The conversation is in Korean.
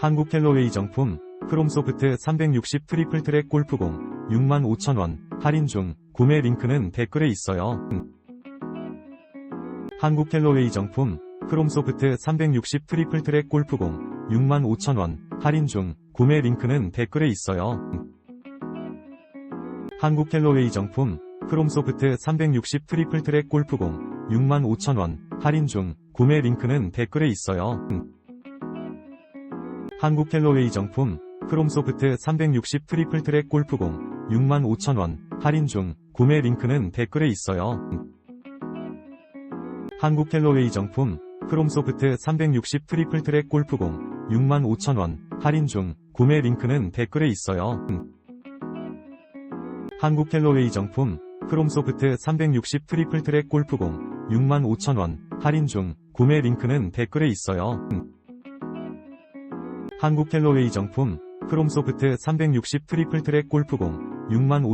한국 캘로웨이 정품 크롬소프트 360 트리플 트랙 골프공 65,000원 할인 중 구매 링크는 댓글에 있어요. 한국 캘로웨이 정품 크롬소프트 360 트리플 트랙 골프공 65,000원 할인 중 구매 링크는 댓글에 있어요. 한국 캘로웨이 정품 크롬소프트 360 트리플 트랙 골프공 65,000원 할인 중 구매 링크는 댓글에 있어요. 한국 캘로웨이 정품 크롬소프트 360 트리플 트랙 골프공 65,000원 할인 중 구매 링크는 댓글에 있어요. 한국 캘로웨이 정품 크롬소프트 360 트리플 트랙 골프공 65,000원 할인 중 구매 링크는 댓글에 있어요. 한국 캘로웨이 정품 크롬소프트 360 트리플 트랙 골프공 65,000원 할인 중 구매 링크는 댓글에 있어요. 한국 캘로웨이 정품 크롬소프트 360 트리플 트랙 골프공 65,000원